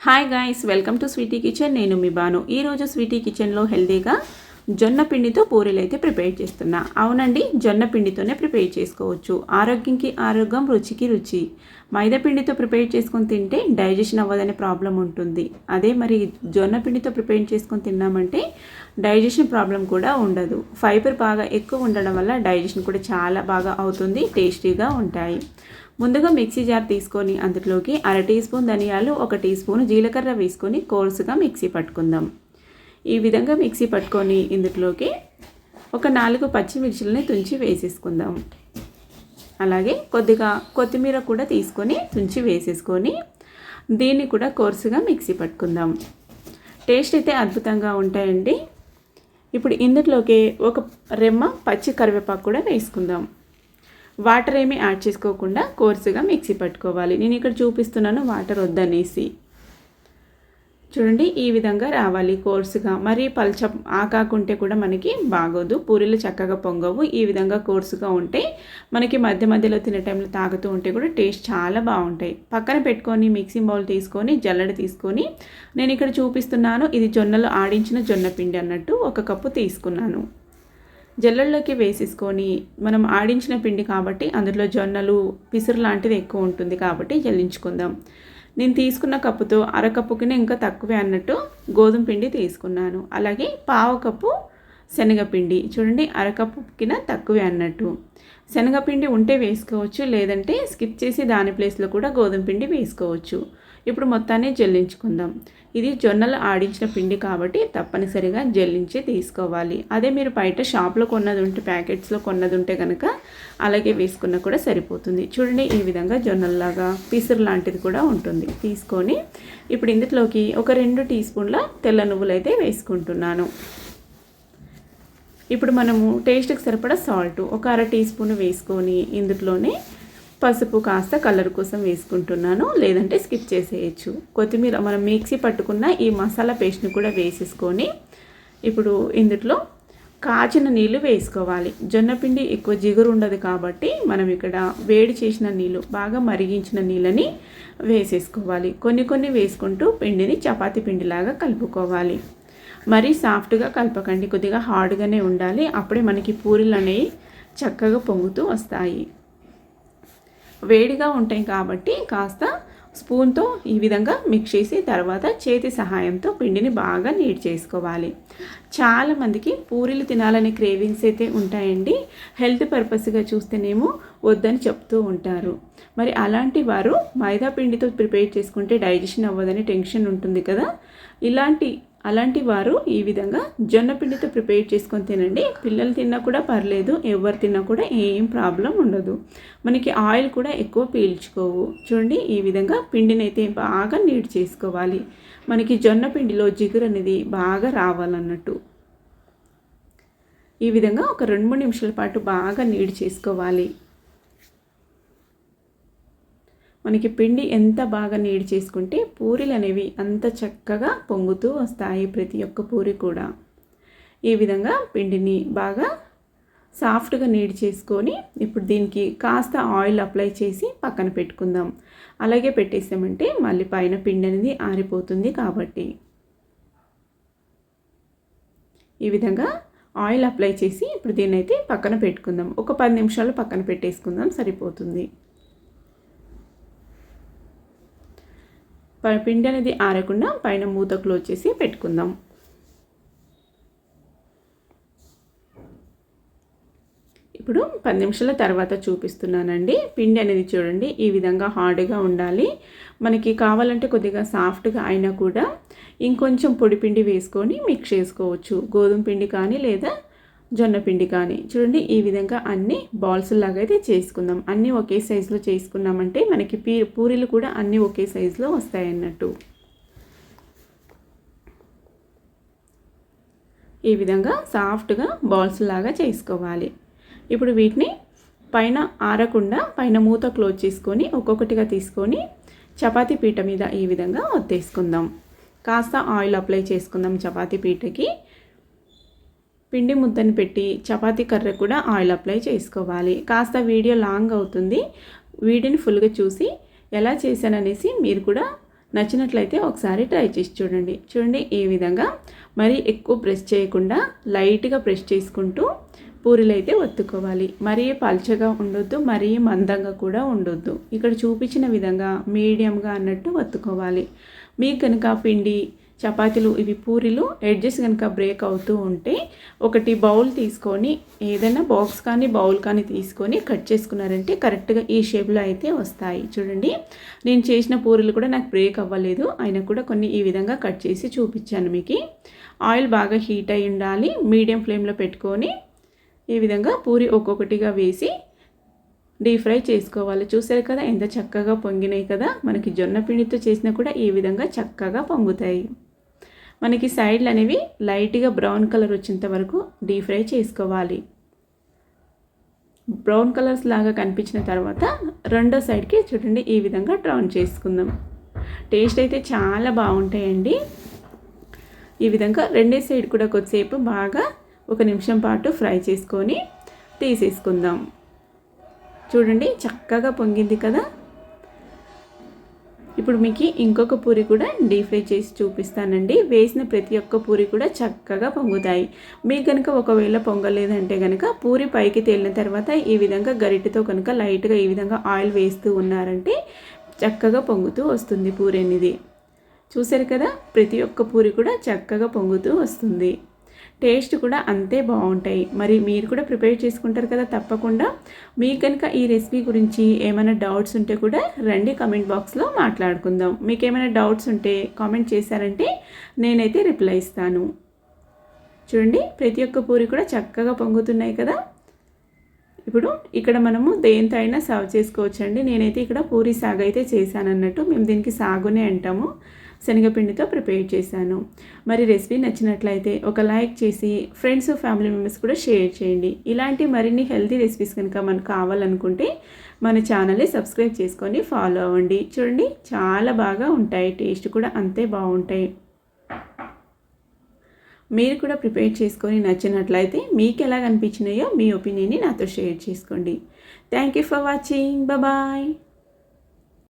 Hi guys welcome to sweety kitchen నేను మీ బాను. ఈరోజు స్వీటీ కిచెన్లో హెల్తీగా జొన్న పిండితో పూరీలు అయితే ప్రిపేర్ చేస్తున్నా. అవునండి జొన్న పిండితోనే ప్రిపేర్ చేసుకోవచ్చు. ఆరోగ్యంకి ఆరోగ్యం రుచికి రుచి. మైదా పిండితో ప్రిపేర్ చేసుకొని తింటే డైజెషన్ అవ్వదనే ప్రాబ్లం ఉంటుంది. అదే మరి జొన్న పిండితో ప్రిపేర్ చేసుకొని తిన్నామంటే డైజెషన్ ప్రాబ్లం కూడా ఉండదు. ఫైబర్ బాగా ఎక్కువ ఉండడం వల్ల డైజెషన్ కూడా చాలా బాగా అవుతుంది టేస్టీగా ఉంటాయి. ముందుగా మిక్సీ జార్ తీసుకొని అందులోకి అర టీ స్పూన్ ధనియాలు ఒక టీ స్పూన్ జీలకర్ర వేసుకొని కోర్సుగా మిక్సీ పట్టుకుందాం. ఈ విధంగా మిక్సీ పట్టుకొని ఇందులోకి ఒక నాలుగు పచ్చిమిర్చిలని తుంచి వేసేసుకుందాం. అలాగే కొద్దిగా కొత్తిమీర కూడా తీసుకొని తుంచి వేసేసుకొని దీన్ని కూడా కోర్సుగా మిక్సీ పట్టుకుందాం. టేస్ట్ అయితే అద్భుతంగా ఉంటాయండి. ఇప్పుడు ఇందులోకి ఒక రెమ్మ పచ్చి కరివేపాకు కూడా వేసుకుందాం. వాటర్ ఏమీ యాడ్ చేసుకోకుండా కోర్సుగా మిక్సీ పట్టుకోవాలి. నేను ఇక్కడ చూపిస్తున్నాను వాటర్ వద్దనేసి. చూడండి ఈ విధంగా రావాలి కోర్సుగా. మరీ పల్చ ఆకాకుంటే కూడా మనకి బాగోదు. పూరీలు చక్కగా పొంగవు. ఈ విధంగా కోర్సుగా ఉంటే మనకి మధ్య మధ్యలో తినే టైంలో తాగుతూ ఉంటే కూడా టేస్ట్ చాలా బాగుంటాయి. పక్కన పెట్టుకొని మిక్సింగ్ బౌల్ తీసుకొని జల్లడ తీసుకొని నేను ఇక్కడ చూపిస్తున్నాను. ఇది జొన్నలు ఆడించిన జొన్న పిండి అన్నట్టు ఒక కప్పు తీసుకున్నాను. జల్లల్లోకి వేసేసుకొని మనం ఆడించిన పిండి కాబట్టి అందులో జొన్నలు పిసురు లాంటిది ఎక్కువ ఉంటుంది కాబట్టి జల్లించుకుందాం. నేను తీసుకున్న కప్పుతో అరకప్పుకినే ఇంకా తక్కువే అన్నట్టు గోధుమ పిండి తీసుకున్నాను. అలాగే పావు కప్పు శనగపిండి చూడండి అరకప్పుకిన తక్కువే అన్నట్టు. శనగపిండి ఉంటే వేసుకోవచ్చు లేదంటే స్కిప్ చేసి దాని ప్లేస్లో కూడా గోధుమ పిండి వేసుకోవచ్చు. ఇప్పుడు మొత్తాన్ని జల్లించుకుందాం ఇది జొన్నలు ఆడించిన పిండి కాబట్టి తప్పనిసరిగా జల్లించి తీసుకోవాలి. అదే మీరు బయట షాప్లో కొన్నది ఉంటే ప్యాకెట్స్లో కొన్నది ఉంటే కనుక అలాగే వేసుకున్న కూడా సరిపోతుంది. చూడండి ఈ విధంగా జొన్నల్లాగా పిసురు లాంటిది కూడా ఉంటుంది. తీసుకొని ఇప్పుడు ఇందులోకి ఒక రెండు టీ స్పూన్ల తెల్ల నువ్వులు అయితే వేసుకుంటున్నాను. ఇప్పుడు మనము టేస్ట్కి సరిపడా సాల్ట్ ఒక అర టీ స్పూన్ వేసుకొని ఇందులోనే పసుపు కాస్త కలర్ కోసం వేసుకుంటున్నాను. లేదంటే స్కిప్ చేసేయచ్చు. కొత్తిమీర మనం మిక్సీ పట్టుకున్న ఈ మసాలా పేస్ట్ని కూడా వేసేసుకొని ఇప్పుడు ఇందులో కాచిన నీళ్ళు వేసుకోవాలి. జొన్నపిండి ఎక్కువ జిగురు ఉండదు కాబట్టి మనం ఇక్కడ వేడి చేసిన నీళ్ళు బాగా మరిగించిన నీళ్ళని వేసేసుకోవాలి. కొన్ని కొన్ని వేసుకుంటూ పిండిని చపాతీ పిండిలాగా కలుపుకోవాలి. మరీ సాఫ్ట్గా కలపకండి. కొద్దిగా హార్డ్గానే ఉండాలి. అప్పుడే మనకి పూరీలు అనేవి చక్కగా పొంగుతూ వస్తాయి. వేడిగా ఉంటాయి కాబట్టి కాస్త స్పూన్తో ఈ విధంగా మిక్స్ చేసి తర్వాత చేతి సహాయంతో పిండిని బాగా నీట్ చేసుకోవాలి. చాలామందికి పూరీలు తినాలనే క్రేవింగ్స్ అయితే ఉంటాయండి. హెల్త్ పర్పస్గా చూస్తేనేమో వద్దని చెప్తూ ఉంటారు. మరి అలాంటి వారు మైదా పిండితో ప్రిపేర్ చేసుకుంటే డైజెషన్ అవ్వదని టెన్షన్ ఉంటుంది కదా. ఇలాంటి అలాంటి వారు ఈ విధంగా జొన్న పిండితో ప్రిపేర్ చేసుకొని తినండి. పిల్లలు తిన్నా కూడా పర్లేదు ఎవరు తిన్నా కూడా ఏం ప్రాబ్లం ఉండదు. మనకి ఆయిల్ కూడా ఎక్కువ పీల్చుకోవు. చూడండి ఈ విధంగా పిండిని అయితే బాగా నీట్ చేసుకోవాలి. మనకి జొన్న పిండిలో జిగురు అనేది బాగా రావాలన్నట్టు. ఈ విధంగా ఒక రెండు మూడు నిమిషాల పాటు బాగా నీడ్ చేసుకోవాలి. మనకి పిండి ఎంత బాగా నీడి చేసుకుంటే పూరీలు అనేవి అంత చక్కగా పొంగుతూ వస్తాయి ప్రతి ఒక్క పూరి కూడా. ఈ విధంగా పిండిని బాగా సాఫ్ట్గా నీడి చేసుకొని ఇప్పుడు దీనికి కాస్త ఆయిల్ అప్లై చేసి పక్కన పెట్టుకుందాం. అలాగే పెట్టేసామంటే మళ్ళీ పైన పిండి అనేది ఆరిపోతుంది కాబట్టి. ఈ విధంగా ఆయిల్ అప్లై చేసి ఇప్పుడు దీన్నైతే పక్కన పెట్టుకుందాం. ఒక పది నిమిషాలు పక్కన పెట్టేసుకుందాం సరిపోతుంది. పిండి అనేది ఆరకుండా పైన మూత క్లోజ్ చేసి పెట్టుకుందాం. ఇప్పుడు పది నిమిషాల తర్వాత చూపిస్తున్నానండి. పిండి అనేది చూడండి ఈ విధంగా హార్డ్గా ఉండాలి. మనకి కావాలంటే కొద్దిగా సాఫ్ట్గా అయినా కూడా ఇంకొంచెం పొడి పిండి వేసుకొని మిక్స్ చేసుకోవచ్చు. గోధుమ పిండి కానీ లేదా జొన్న పిండి కానీ చూడండి ఈ విధంగా అన్ని బాల్స్ లాగా అయితే చేసుకుందాం. అన్నీ ఒకే సైజులో చేసుకున్నామంటే మనకి పీ పూరీలు కూడా అన్నీ ఒకే సైజులో వస్తాయన్నట్టు ఈ విధంగా సాఫ్ట్గా బాల్స్ లాగా చేసుకోవాలి. ఇప్పుడు వీటిని పైన ఆరకుండా పైన మూత క్లోజ్ చేసుకొని ఒక్కొక్కటిగా తీసుకొని చపాతీ పీట మీద ఈ విధంగా ఒత్తేసుకుందాం. కాస్త ఆయిల్ అప్లై చేసుకుందాం చపాతీ పీటకి. పిండి ముద్దని పెట్టి చపాతీ కర్ర కూడా ఆయిల్ అప్లై చేసుకోవాలి. కాస్త వీడియో లాంగ్ అవుతుంది. వీడియోని ఫుల్గా చూసి ఎలా చేశాననేసి మీరు కూడా నచ్చినట్లయితే ఒకసారి ట్రై చేసి చూడండి. చూడండి ఈ విధంగా. మరీ ఎక్కువ ప్రెస్ చేయకుండా లైట్గా ప్రెస్ చేసుకుంటూ పూరీలు అయితే ఒత్తుకోవాలి. మరీ పల్చగా ఉండొద్దు మరీ మందంగా కూడా ఉండొద్దు. ఇక్కడ చూపించిన విధంగా మీడియంగా అన్నట్టు ఒత్తుకోవాలి. మీకు కనుక పిండి చపాతీలు ఇవి పూరీలు ఎడ్జెస్ కనుక బ్రేక్ అవుతూ ఉంటే ఒకటి బౌల్ తీసుకొని ఏదైనా బాక్స్ కానీ బౌల్ కానీ తీసుకొని కట్ చేసుకున్నారంటే కరెక్ట్గా ఈ షేప్లో అయితే వస్తాయి. చూడండి నేను చేసిన పూరీలు కూడా నాకు బ్రేక్ అవ్వలేదు. అయినా కూడా కొన్ని ఈ విధంగా కట్ చేసి చూపించాను మీకు. ఆయిల్ బాగా హీట్ అయి ఉండాలి. మీడియం ఫ్లేమ్లో పెట్టుకొని ఈ విధంగా పూరి ఒక్కొక్కటిగా వేసి డీప్ ఫ్రై చేసుకోవాలి. చూసారు కదా ఎంత చక్కగా పొంగినాయి కదా. మనకి జొన్న పిండితో చేసినా కూడా ఈ విధంగా చక్కగా పొంగుతాయి. మనకి సైడ్లు అనేవి లైట్గా బ్రౌన్ కలర్ వచ్చేంత వరకు డీప్ ఫ్రై చేసుకోవాలి. బ్రౌన్ కలర్స్ లాగా కనిపించిన తర్వాత రెండో సైడ్కి చూడండి ఈ విధంగా టర్న్ చేసుకుందాం. టేస్ట్ అయితే చాలా బాగుంటాయండి. ఈ విధంగా రెండే సైడ్ కూడా కొద్దిసేపు బాగా ఒక నిమిషం పాటు ఫ్రై చేసుకొని తీసేసుకుందాం. చూడండి చక్కగా పొంగింది కదా. ఇప్పుడు మీకు ఇంకొక పూరి కూడా డీప్ ఫ్రై చేసి చూపిస్తానండి. వేసిన ప్రతి ఒక్క పూరి కూడా చక్కగా పొంగుతాయి. మీకు కనుక ఒకవేళ పొంగలేదంటే కనుక పూరి పైకి తేలిన తర్వాత ఈ విధంగా గరిటెతో కనుక లైట్గా ఈ విధంగా ఆయిల్ వేస్తూ ఉన్నారంటే చక్కగా పొంగుతూ వస్తుంది పూరి అనేది. చూసారు కదా? ప్రతి ఒక్క పూరి కూడా చక్కగా పొంగుతూ వస్తుంది. టేస్ట్ కూడా అంతే బాగుంటాయి. మరి మీరు కూడా ప్రిపేర్ చేసుకుంటారు కదా తప్పకుండా. మీకు కనుక ఈ రెసిపీ గురించి ఏమైనా డౌట్స్ ఉంటే కూడా రండి కమెంట్ బాక్స్లో మాట్లాడుకుందాం. మీకు ఏమైనా డౌట్స్ ఉంటే కామెంట్ చేశారంటే నేనైతే రిప్లై ఇస్తాను. చూడండి ప్రతి ఒక్క పూరి కూడా చక్కగా పొంగుతున్నాయి కదా. ఇప్పుడు ఇక్కడ మనము దేంతో అయినా సర్వ్ చేసుకోవచ్చండి. నేనైతే ఇక్కడ పూరి సాగు అయితే చేశాను అన్నట్టు మేము దీనికి సాగునే అంటాము. శనగపిండితో ప్రిపేర్ చేశాను. మరి రెసిపీ నచ్చినట్లయితే ఒక లైక్ చేసి ఫ్రెండ్స్ ఫ్యామిలీ మెంబర్స్ కూడా షేర్ చేయండి. ఇలాంటి మరిన్ని హెల్తీ రెసిపీస్ కనుక మనకు కావాలనుకుంటే మన ఛానల్ని సబ్స్క్రైబ్ చేసుకొని ఫాలో అవ్వండి. చూడండి చాలా బాగా ఉంటాయి. టేస్ట్ కూడా అంతే బాగుంటాయి. మీరు కూడా ప్రిపేర్ చేసుకొని నచ్చినట్లయితే మీకు ఎలా కనిపించినాయో మీ ఒపీనియన్ని నాతో షేర్ చేసుకోండి. Thank you for watching. Bye.